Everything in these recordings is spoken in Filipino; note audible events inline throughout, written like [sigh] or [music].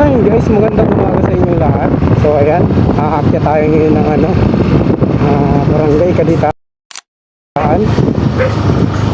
Ayun guys, magandang umaga sa inyong lahat. So ayan, aakyat tayo ngayon ng ano, ah, barangay Kaditaan.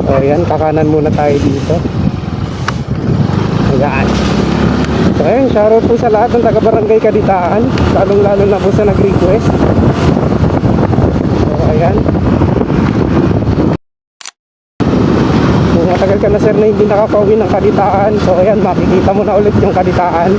So ayan, kakanan muna tayo dito. Ayan. So ayan, shoutout po sa lahat ng taga barangay Kaditaan. Lalong lalo na po sa nag-request. So ayan. Kung matagal ka na sir na hindi nakakauwi ng kaditaan, so ayan, makikita mo na ulit yung kaditaan.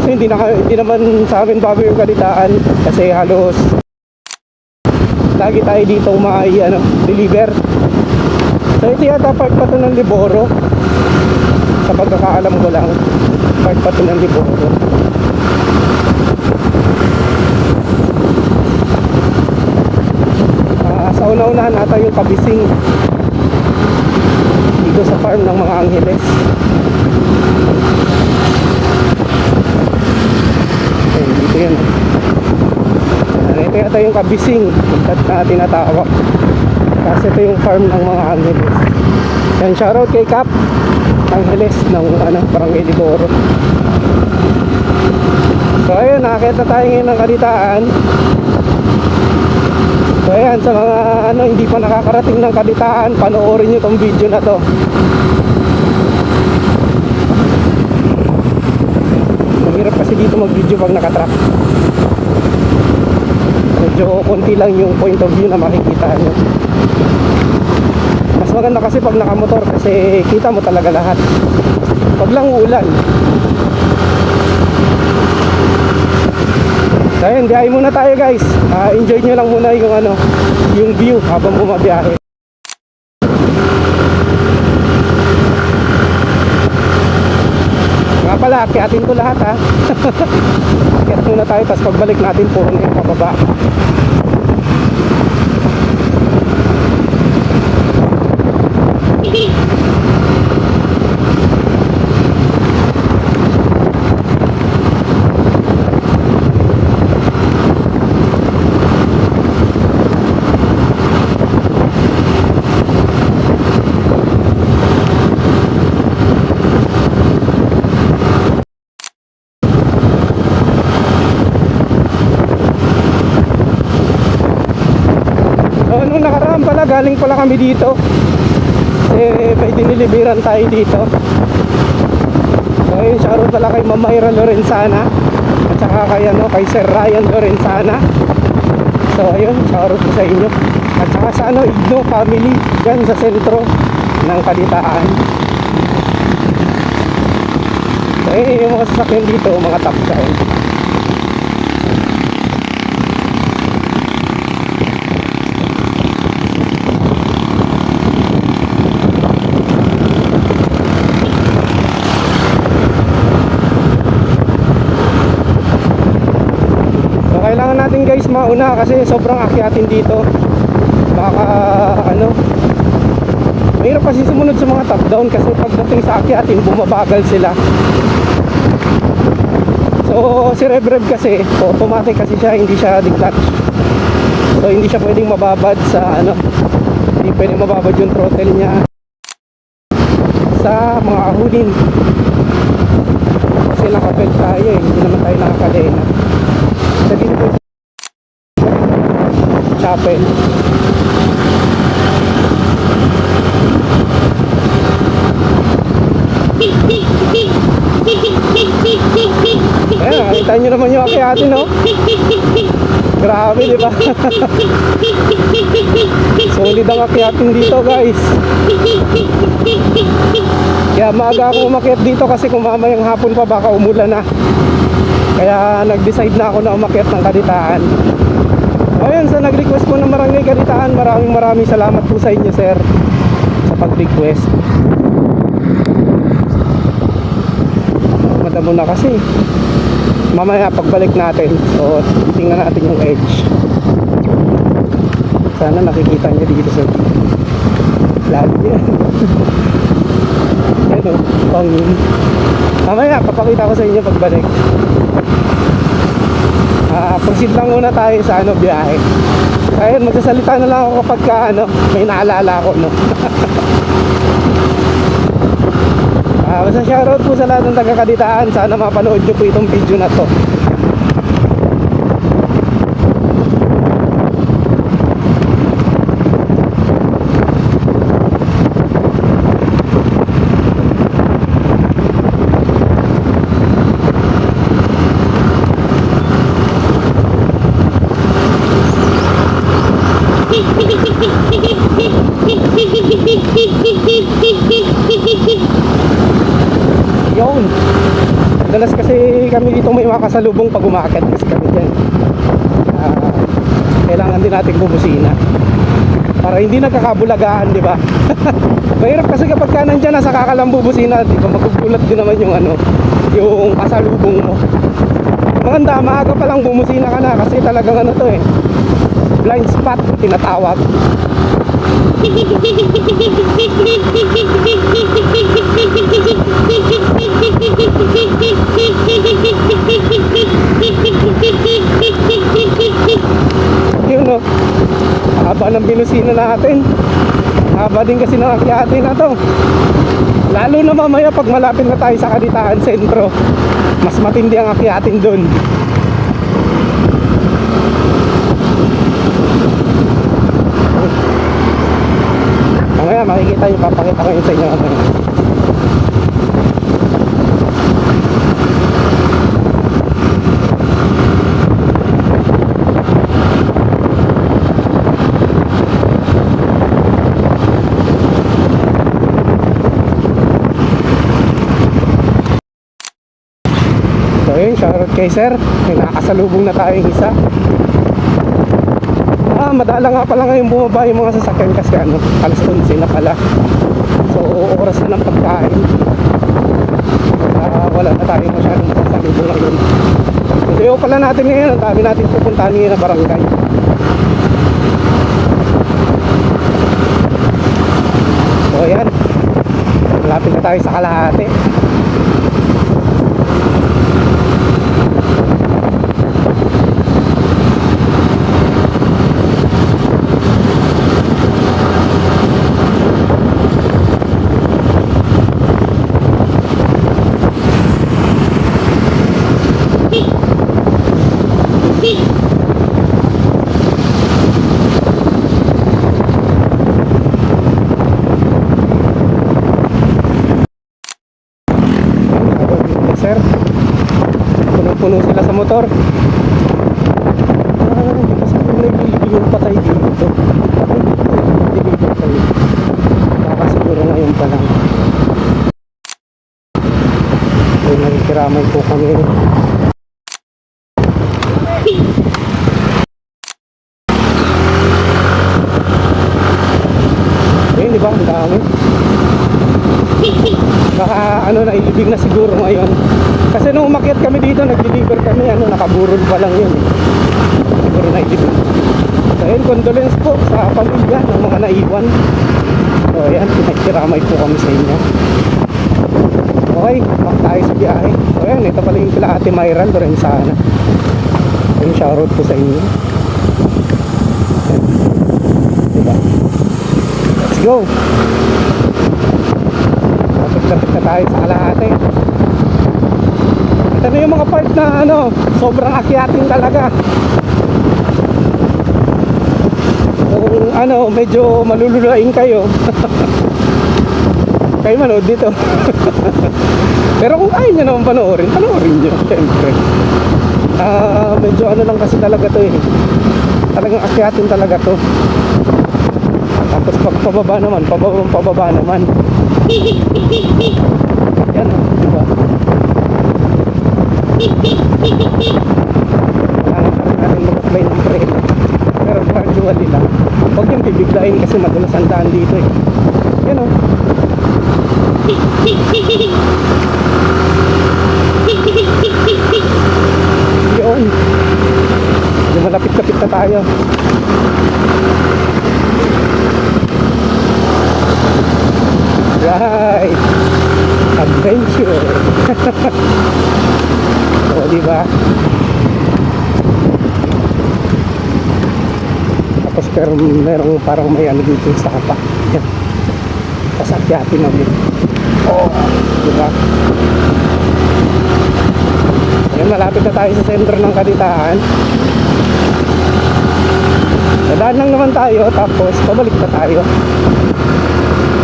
Kasi hindi, na, hindi naman sa amin bago yung kaditaan kasi halos lagi tayo dito umay ano, deliver. So ito yata part pa to ng Liboro. Sa pagkakaalam ko lang, part pa to ng Liboro. Ah, sa una-unahan ata yung kabising dito sa farm ng mga Angeles. Ayun, dito yun. Ano, ito yata yung kabising na tinatawag. Kasi ito yung farm ng mga Angeles. Yan, shoutout kay Cap Angeles ng ano, Barangay Liboro. So ayun, nakakita tayo ngayon ng kalitaan. So ayan, sa mga ano, hindi pa nakakarating ng kalitaan, panoorin nyo tong video na to. Mahirap kasi dito mag-video pag nakatrack. Medyo konti lang yung point of view na makikita nyo. Mas maganda kasi pag nakamotor kasi kita mo talaga lahat. Pag lang uulan. So ayun, biyahe muna tayo guys. Ah, enjoy nyo lang muna yung ano, yung view habang bumabiyahe. Nga pala, akiatin ko lahat ha. [laughs] Akiat muna tayo, tapos pagbalik natin puro na pababa. So, nung nakaraan pala, galing pala kami dito. Eh, may diniliberan tayo dito. So, yun, shoutout pala kay Mama Ira Lorenzana. At saka kay, ano, kay Sir Ryan Lorenzana. So, ayun, shoutout ko sa inyo. At saka sa, ano, Igno family, dyan sa sentro ng Kalitaan. So, eh, yung mga sasakyan dito, mga top side. So kailangan mauna kasi sobrang akyatin dito. Baka ano Mahirap kasi sumunod sa mga top down kasi pagdating sa akyatin bumabagal sila. So si Rev Rev kasi automatic kasi siya hindi siya detach. So hindi siya pwedeng mababad sa ano hindi pwedeng mababad yung throttle niya sa mga ahunin. Kasi nakapel tayo eh, hindi naman tayo nakakadena. Sa dito chapel. Ayan, nakita nyo naman yung akyatin, no? Grabe, di ba? [laughs] Solid ang akyatin dito, guys. Kaya maaga ako umakyat dito kasi kung mamayang hapon pa baka umulan na. Kaya nag-decide na ako na umakyat ng kaditaan. Ayun, sa nag-request po ng Barangay Kaditaan, maraming maraming salamat po sa inyo, sir, sa pag-request. Madamo na kasi. Mamaya pagbalik natin, so tingnan natin yung edge. Sana nakikita niyo dito sa lahat yan. [laughs] Yan o, pangin. Mamaya, papakita ko sa inyo pagbalik. Ah, proceed lang muna tayo sa ano biyahe. Ayun, magsasalita na lang ako kapag ka, ano, may naalala ako, no. [laughs] Ah, basta shoutout po sa lahat ng taga-kaditaan. Sana mapanood nyo po itong video na to. Yun. Dalas kasi kami dito may makasalubong pag umakit kasi kami dyan. Ah, kailangan din natin bubusina. Para hindi nagkakabulagaan, di ba? [laughs] Mahirap kasi kapag ka nandyan, nasa kakalang bubusina, di ba? Magugulat din naman yung ano, yung kasalubong mo. Maganda, maaga pa lang bumusina ka na kasi talagang ano to eh. Blind spot, tinatawag. Yun o. Haba ng binusina natin. Haba din kasi ng akyatin na to. Lalo na mamaya pag malapit na tayo sa Kaditaan Sentro. Mas matindi ang akyatin dun. Yung papakita ko sa inyo. mamaya. So yun, shoutout kay sir. May nakakasalubong na tayong isa. Madala nga pala ngayon bumaba yung mga sasakyan kasi ano, alas 11 na pala. So, oras na ng pagkain. Ah, wala na tayo masyadong nakasalubong ngayon. Ito yung pala natin ngayon, ang dami natin pupuntahan ngayon na barangay. So, ayan. Malapit na tayo sa kalahati. Sir. Punong-puno sila sa motor. Ah, hindi pa sabi na yung patay dito. Hindi yung patay baka siguro ngayon pa lang. Ay nakikiramay po kami. Ayun di ba? Ang dami. Baka ano nailibig na siguro ngayon kasi nung umakyat kami dito nag-deliver nakaburol pa lang yun. Siguro nailibig so ayun condolence po sa pamilya ng mga naiwan. So ayan pinagkiramay po kami sa inyo. Okay back tayo sa biyahe. So ayan ito pala yung kila ate Myran Lorenzana. Yung shoutout po sa inyo. Diba? Let's go. Lapit-lapit na tayo sa kalahati. Ito na yung mga part na ano, sobrang akyatin talaga. Kung ano, medyo malululain kayo. [laughs] kayo manood dito. [laughs] Pero kung ayaw nyo naman panoorin, panoorin nyo, syempre. Ah, medyo ano lang kasi talaga to eh. Talagang akyatin talaga to. Tapos pag pababa naman, pababa pababa naman. [laughs] Yan o, di ba? Kailangan natin. Pero gradually lang. Huwag yung kasi madulas ang daan dito eh. Yan o. Yun. Yung malapit-lapit na tayo. Right. Adventure. O, di ba? Tapos pero merong parang may ano dito sa kapa. Yan. Tapos akyatin namin. Oh, diba? Ayan, malapit na tayo sa sentro ng Kaditaan. Dadaan lang naman tayo, tapos pabalik na tayo.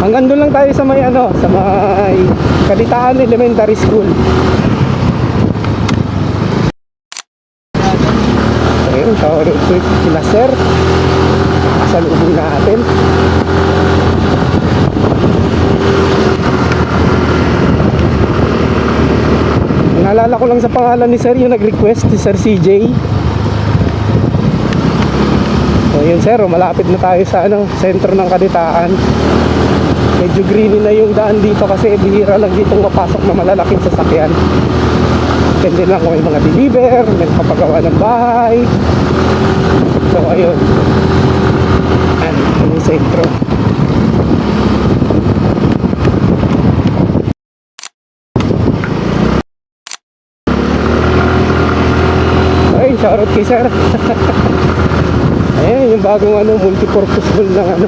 Hanggang doon lang tayo sa may ano, sa may Kaditaan Elementary School. Ayun, shower out sila sir. Kasalubong natin. Naalala ko lang sa pangalan ni sir yung nag-request si Sir CJ. So yun sir, malapit na tayo sa ano, sentro ng Kaditaan. Medyo greeny na yung daan dito kasi bihira lang dito mapasok na malalaking sasakyan. Depende lang kung may mga deliver, may kapagawa ng bahay. So ayun. Ano, yung sentro. Ay, shoutout kay sir. [laughs] Ayan, yung bagong ano, multi-purpose pool ng ano,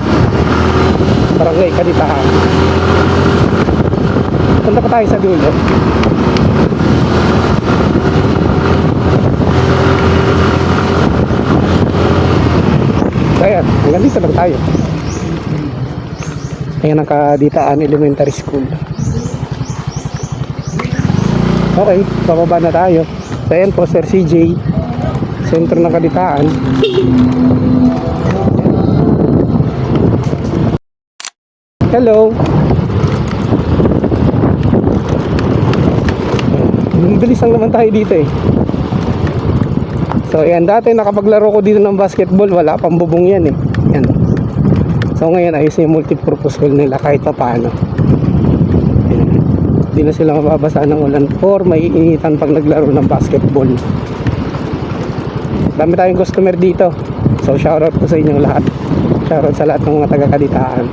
barangay Kaditaan. Punta pa tayo sa dulo. Ayan, hanggang dito lang tayo. Ayan ang Kaditaan Elementary School. Okay, bababa na tayo. So, ayan po, Sir CJ. Sentro ng Kaditaan. Hello. Bilis lang naman tayo dito eh. So ayan, dati nakapaglaro ko dito ng basketball, wala pang yan eh. So ngayon ayos na yung multipurpose hall nila kahit pa paano. Hindi na sila mababasa ng ulan or may initan pag naglaro ng basketball. Dami tayong customer dito. So shoutout ko sa inyong lahat. Shoutout sa lahat ng mga taga-kaditaan.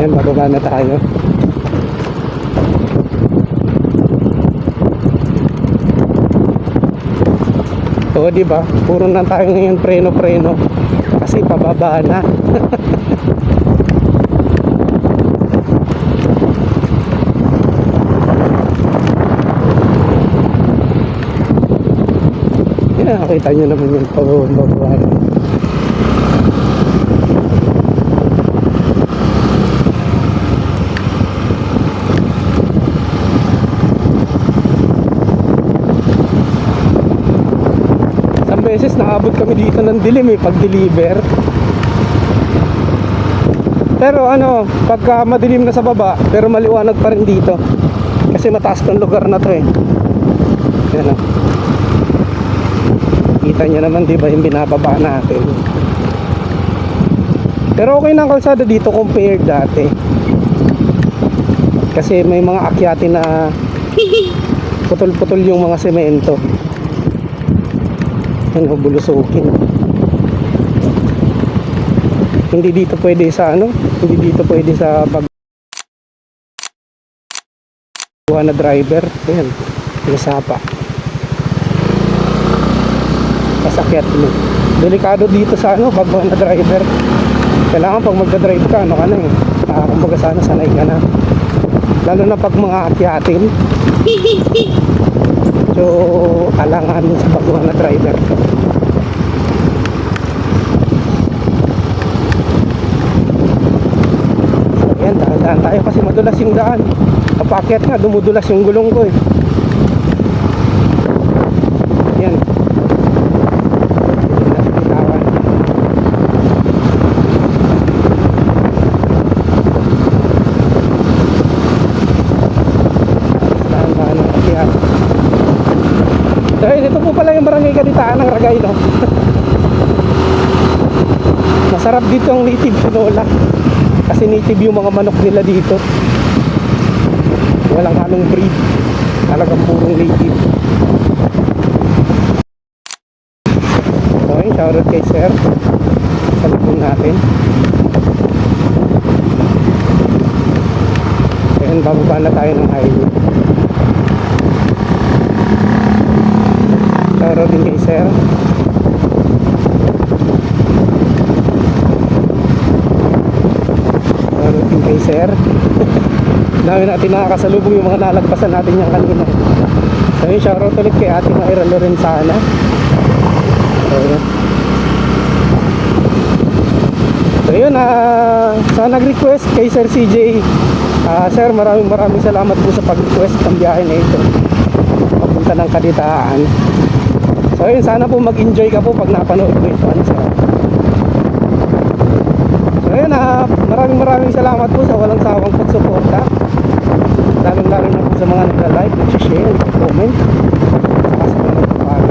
Ayan, bababa na tayo. Oo, di ba? Puro na tayo ngayon preno-preno. Kasi pababa na. [laughs] Yan, nakakita nyo naman yung pababa. Kami dito ng dilim eh, pag-deliver. Pero ano, pagka madilim na sa baba, pero maliwanag pa rin dito. Kasi mataas tong lugar na to eh. Yan o. Kita nyo naman di ba yung binababa natin. Pero okay na ang kalsada dito compared dati. Kasi may mga akyatin na [laughs] putol-putol yung mga semento. Ano, bulusukin. Hindi dito pwede sa ano, hindi dito pwede sa pag buha na driver. Ayan, pinasapa. Pasakyan mo. Delikado dito sa ano, pag na driver. Kailangan pag magdadrive ka, ano ka na eh. Ah, kumbaga sana sanay ka na. Lalo na pag mga akyatin. [laughs] So, alangan sa pagbuha na driver. Ayan, dahan-dahan tayo kasi madulas yung daan. Kapakyat nga, dumudulas yung gulong ko eh. Ayan. Bitawan. Dahan-dahan ang kakyat. Dahil ito po pala yung barangay Ragay, no? [laughs] Masarap dito ang native tinola. Kasi native yung mga manok nila dito. Walang halong breed. Talagang purong native. Okay, shoutout kay sir. Salubong natin. Ayun, bababa na tayo ng highway. Din kay sir. Din kay sir. Dami natin nakakasalubong yung mga nalagpasan natin yan kanina. So yun, shoutout ulit kay Ate Maira Lorenzana. So yun. So yun, ah, sa nag-request kay Sir CJ, ah, Sir, maraming maraming salamat po sa pag-request ng biyahe na ito. Papunta ng Kaditaan. So yun, sana po mag-enjoy ka po pag napanood mo ito. Ano? So yun, ah, maraming maraming salamat po sa walang sawang pagsuporta. Lalong lalo na po sa mga nagla-like, nag-share, nag-comment. Saka sa mga nagpapalo.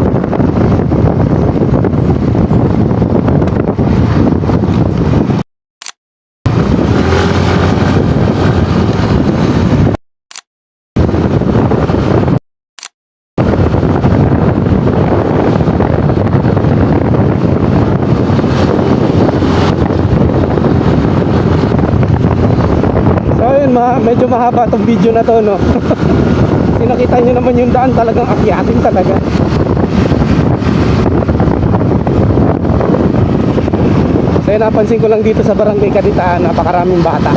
So ayun, ma medyo mahaba tong video na to, no? [laughs] Kasi nakita nyo naman yung daan, talagang akyatin talaga. So napansin ko lang dito sa barangay Kaditaan, napakaraming bata.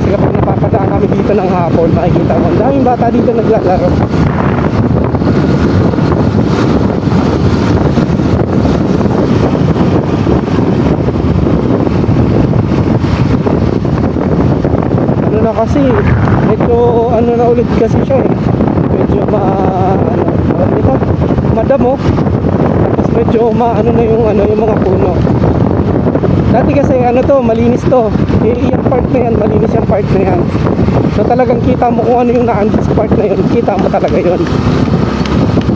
Kasi kapag napapadaan kami dito ng hapon, makikita mo, ang daming bata dito naglalaro. Kasi medyo ano na ulit kasi siya eh. Medyo ma ano ano ito madamo tapos medyo ma ano na yung ano yung mga puno. Dati kasi ano to malinis to. Eh, yung part na yan malinis yung part na yan. So talagang kita mo kung ano yung naandun sa part na yun kita mo talaga yun.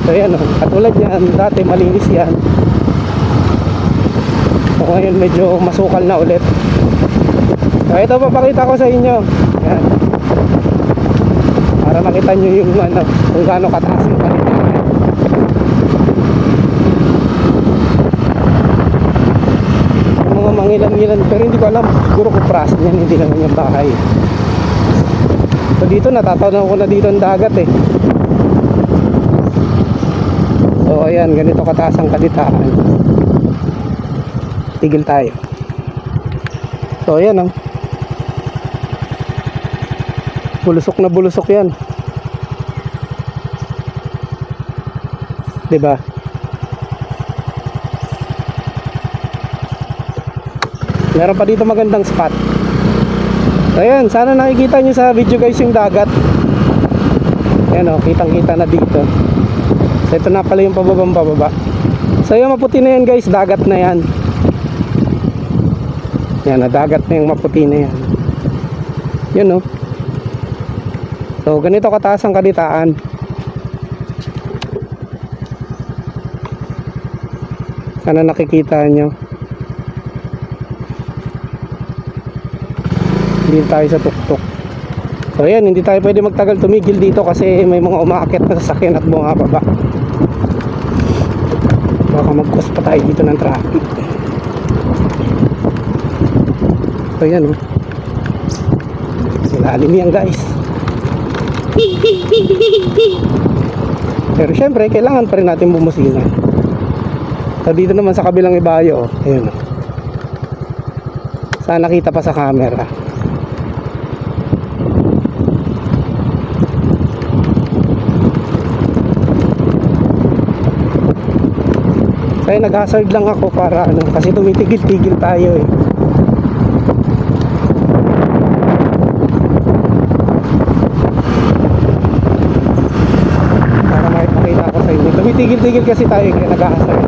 So yan o katulad yan dati malinis yan. So ngayon medyo masukal na ulit. So ito papakita ko sa inyo. Yan. Para makita nyo yung ano, kung gaano kataas yung. Yung mga mangilan-ngilan, pero hindi ko alam. Siguro kuprasan yan, hindi naman yung bahay. So dito, natatanaw ko na dito ang dagat eh. So ayan, ganito kataas ang kalitaan. Tigil tayo. So ayan oh. Bulusok na bulusok yan. 'Di ba? Meron pa dito magandang spot. So, Ayan, sana nakikita nyo sa video guys yung dagat. Ayan o, kitang kita na dito. So ito na pala yung pababang pababa. So yung maputi na yan guys, dagat na yan. Yan, na dagat na yung maputi na yan. Yun o. So, ganito kataas ang kaditaan. Sana nakikita nyo. Hindi tayo sa tuktok. So, ayan, hindi tayo pwede magtagal tumigil dito kasi may mga umaakit na sasakyan at bumababa. Baka mag-cause pa tayo dito ng traffic. So, ayan, oh. Ilalim yan, guys. Pero syempre, kailangan pa rin natin bumusina. So dito naman sa kabilang ibayo, oh, ayun. oh. Sana nakita pa sa camera. Kaya nag-hazard lang ako para ano, kasi tumitigil-tigil tayo eh. para makipakita Tumitigil-tigil kasi tayo kaya nag-aasar.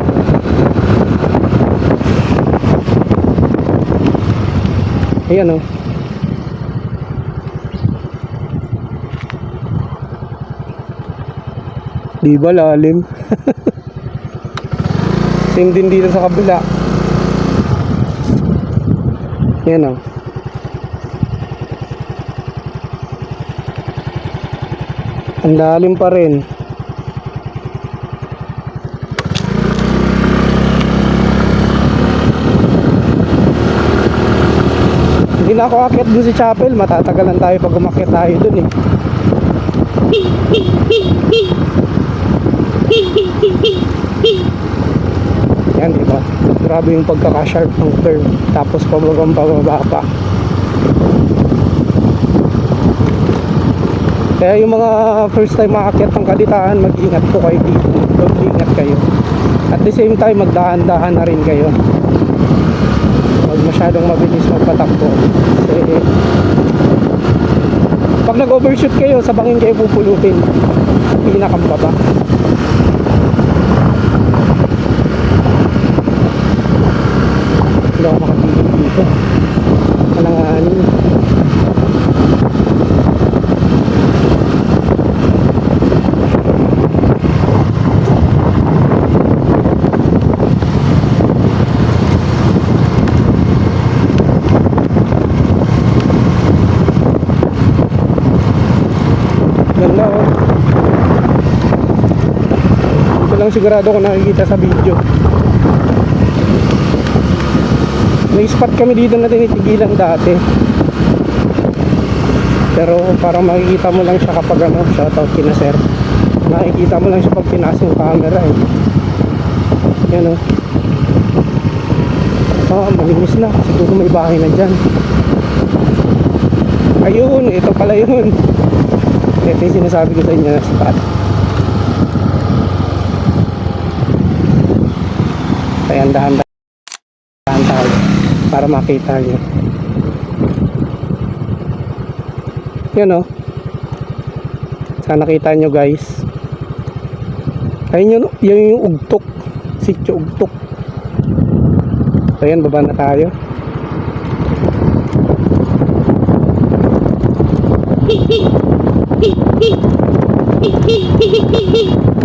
Ayan o. Oh. Di ba lalim? [laughs] Same din dito sa kabila. Ayan. Oh. Ang lalim pa rin. Na ako akit dun sa chapel, matatagalan tayo pag umakyat tayo dun eh. Yan, di ba? Grabe yung pagkaka-sharp ng curve. Tapos pababang pababa pa. Kaya yung mga first time maakyat ng kalitaan, mag-ingat po kayo dito. Mag-ingat kayo. At the same time, magdahan-dahan na rin kayo. Masyadong mabilis magpatakbo. Kasi pag nag-overshoot kayo, sa bangin kayo pupulutin. Pinakambaba. Hindi ako makatigil dito. Alanganin. Ganda oh. Ito lang sigurado ko nakikita sa video. May spot kami dito na tinitigilan dati. Pero parang makikita mo lang siya kapag ano, shoutout kina sir. Makikita mo lang siya pag pinas yung camera eh. Yan oh. Oh, malinis na. Siguro may bahay na dyan. Ayun, ito pala yun. Ito yung sinasabi ko sa inyo na spot. Kaya dahan-dahan tayo para makita nyo. Yan o. Sana nakita nyo guys. Ayun yun, yun yung ugtok. Sityo ugtok. So yan, baba na tayo. [laughs]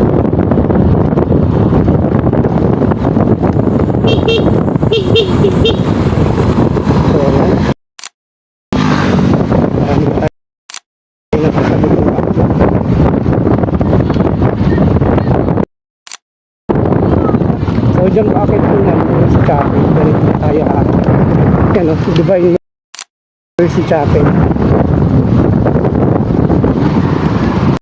So yan. Marami tayo nasasabi ko pa. So dyan bakit po yan sa chapel. Ganito tayo ha. Yan o, Divine Mercy Chapel.